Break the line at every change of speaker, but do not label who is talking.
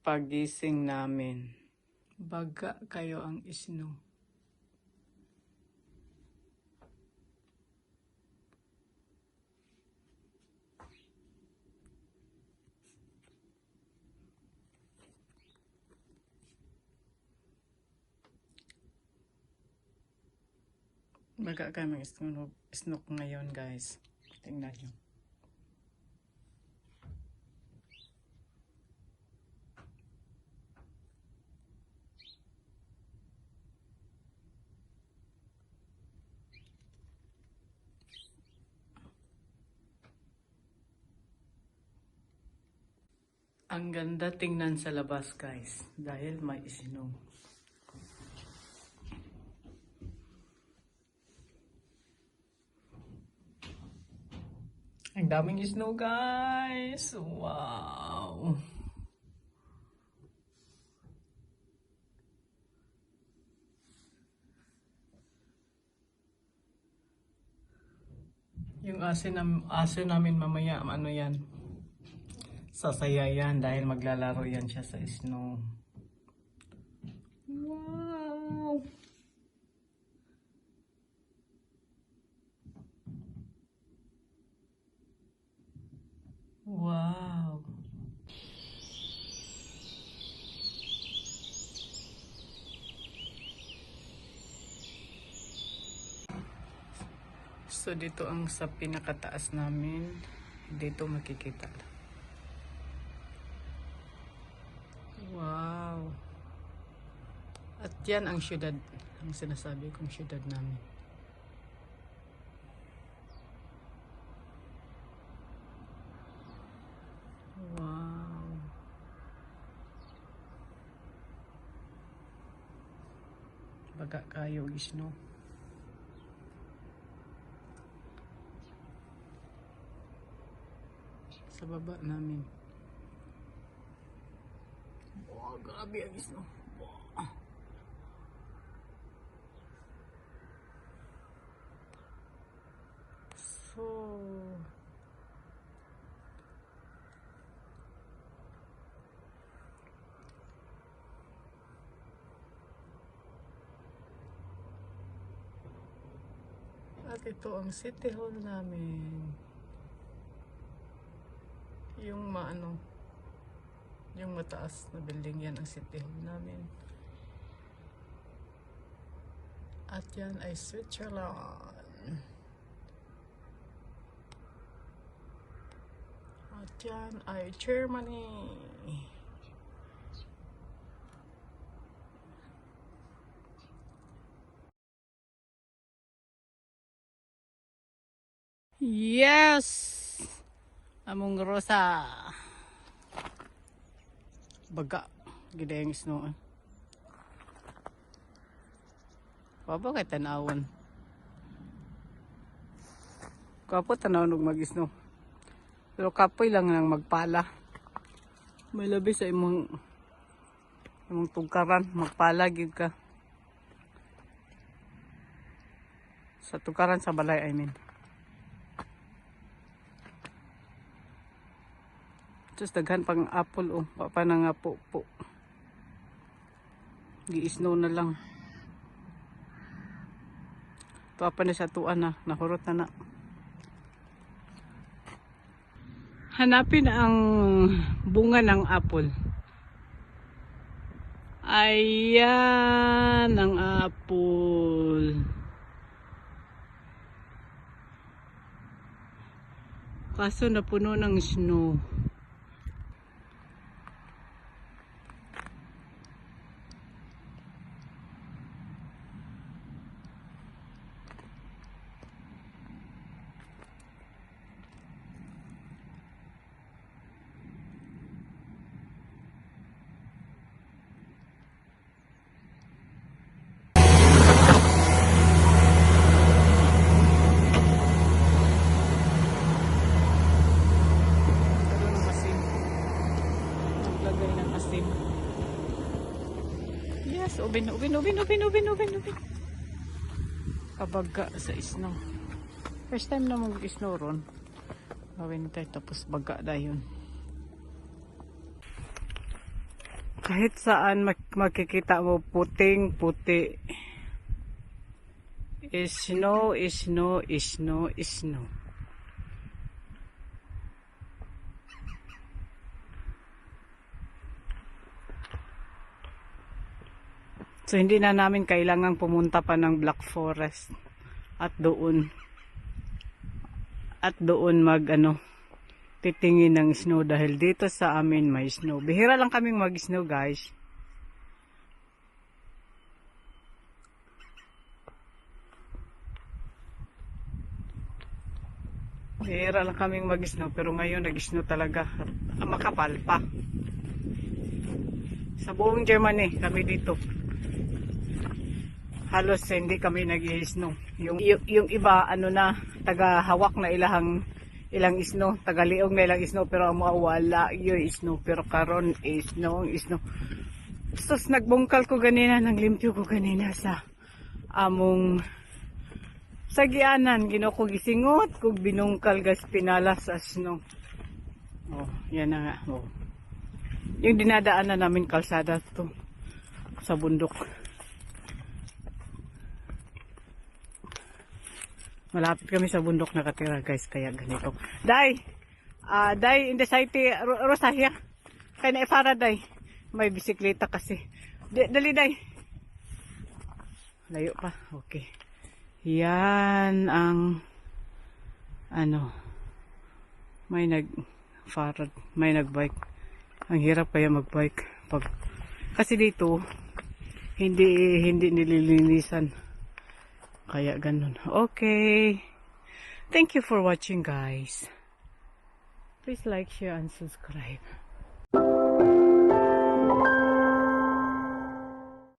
pagising namin. Baga kayo ang isno. Baga isnog, isnok ngayon guys. Tingnan nyo. Ang ganda tingnan sa labas guys dahil may isinog. Ang daming snow guys! Wow! Yung nam aso namin mamaya, ano yan? Sasaya yan dahil maglalaro yan siya sa snow. Wow! Wow! So dito ang sa pinakataas namin. Dito makikita. Wow! At yan ang syudad. Ang sinasabi kong syudad namin. Wow! Baga kayo gisno. Sa baba namin. Wow, grabe ang gisno. Wow. So, At ito ang city hall namin. Yung maano, yung mataas na building yan ang city hall namin. At yan ay Switzerland. At yan ay Germany. Yes! Among Rosa. Baga. Gidayang snow. Papa kay tanawon. Kapo tanaw og mag-snow. Pero kapoy lang nang magpala. May labi sa imong imong tugkaran, magpala gid ka. Sa tugkaran sa balay, I mean. Tapos daghan pang apple oh, pa na nga po po. Gi-snow na lang. Tuwa na sa tuan na, nahurot na na. Hanapin ang bunga ng apple. Ayan ang apple. Kaso napuno ng snow. Pero ng asim. Naglagay ng asim. Yes, ubin, ubin, ubin, ubin, ubin, ubin, ubin. Kabaga sa snow. First time na mag-snow ron. Tayo tapos baga dayon. Kahit saan mak- makikita mo puting puti. Is snow, is snow, is snow, is snow. So hindi na namin kailangang pumunta pa ng Black Forest at doon at doon mag ano titingin ng snow dahil dito sa amin may snow. Bihira lang kaming mag-snow guys. Bihira lang kaming mag-snow pero ngayon nag-snow talaga. Makapal pa. Sa buong Germany kami dito. Halos hindi kami nag-snow. Yung, yung, yung iba ano na taga-hawak na ilahang ilang isno, tagaliog na ilang isno pero amo wala yung isno pero karon isno, isno. Sus nagbungkal ko ganina, naglimpyo ko ganina sa among sa gianan, gino ko gisingot kog binungkal gas pinala sa snow. Oh, yan na nga. Oh. Yung dinadaanan namin kalsada to sa bundok. Malapit kami sa bundok nakatira guys, kaya ganito. Day! Ah, day, in the city, Ro- Rosahia. Kaya na ifara, day. May bisikleta kasi. Di, dali, day. Layo pa. Okay. Yan ang ano may nag farad, may nagbike. Ang hirap kaya magbike pag kasi dito hindi hindi nililinisan. Kaya ganun. Okay. Thank you for watching guys. Please like, share, and subscribe.